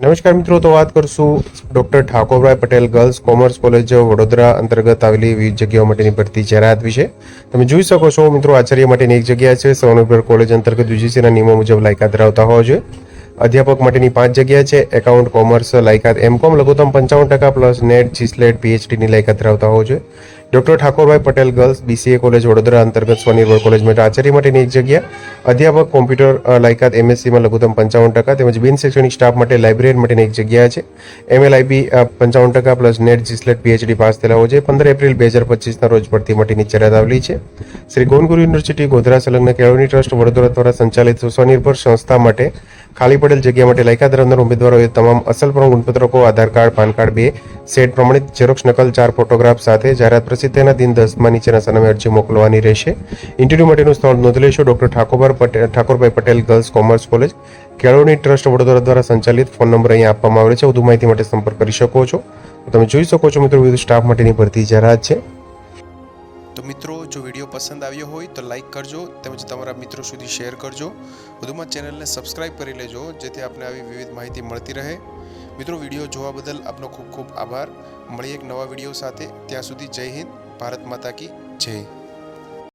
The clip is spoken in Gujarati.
નમસ્કાર મિત્રો, તો વાત કરશું doctor Thakorbhai Patel girls commerce college Vadodara અંતર્ગત આવેલી વિવિધ જગ્યાઓ માટેની ભરતી જાહેરાત વિશે. તમે જોઈ શકો છો મિત્રો, આચાર્ય માટેની એક જગ્યા છે સૌનભર કોલેજ અંતર્ગત યુજીસીના નિયમો મુજબ લાયકાત ધરાવતા હોવા જોઈએ. અધ્યાપક માટેની પાંચ જગ્યા છે, એકાઉન્ટ કોમર્સ, લાયકાત એમકોમ લઘુત્તમ પંચાવન ટકા પ્લસ નેટ, જીસ્લેટ, પીએચડીની લાયકાત ધરાવતા હોવા જોઈએ. Doctor Thakorbhai Patel girls BCA college Vadodara અંતર્ગત સ્વનિર્ભર કોલેજ માટે આચાર્ય માટેની એક જગ્યા. અધ્યાપક કોમ્પ્યુટર લાયકાત એમએસસીમાં લઘુત્તમ પંચાવન ટકા તેમજ બિન શૈક્ષણિક સ્ટાફ માટે લાઇબ્રેરિયન માટેની એક જગ્યા છે. એમએલઆઈબી પંચાવન ટકા plus NET GSLET PhD pass થયેલા છે. પંદર એપ્રિલ બે હજાર પચીસના રોજ ભરતી માટેની જાહેરાત આવેલી છે. શ્રી ગોનગુરુ યુનિવર્સિટી, ગોધરા સંલગ્ન કેળવણી ટ્રસ્ટ, વડોદરા દ્વારા સંચાલિત સ્વનિર્ભર સંસ્થા માટે ખાલી પડેલ જગ્યા માટે લાયકાત ધરાવનાર ઉમેદવારોએ તમામ અસલ પ્રમાણ ગુણપત્રકો, આધાર કાર્ડ, પાન કાર્ડ બે, સેટ પ્રમાણિત ઝેરોક્ષ નકલ, ચાર ફોટોગ્રાફ સાથે જાહેરાત પ્રસિદ્ધ તેના દિન દસમાં નીચેના સરનામે અરજી મોકલવાની રહેશે. ઇન્ટરવ્યૂ માટેનું સ્થળ નોંધ લેશો. Doctor Thakor Patel Thakorbhai Patel girls commerce college કેળવણી ટ્રસ્ટ વડોદરા દ્વારા સંચાલિત ફોન નંબર અહીંયા આપવામાં આવ્યો છે. વધુ માહિતી માટે સંપર્ક કરી શકો છો. તમે જોઈ શકો છો મિત્રો, વિવિધ સ્ટાફ માટેની ભરતી જાહેરાત છે. તો મિત્રો, જો વીડિયો પસંદ આવ્યો હોય તો લાઈક કરજો, તેમજ તમારા મિત્રો સુધી શેર કરજો. વધુમાં ચેનલને સબસ્ક્રાઇબ કરી લેજો, જેથી આપને આવી વિવિધ માહિતી મળતી રહે. મિત્રો, વીડિયો જોવા બદલ આપનો ખૂબ ખૂબ આભાર. મળીએ એક નવા વીડિયો સાથે. ત્યાં સુધી જય હિન્દ, ભારત માતા કી જય.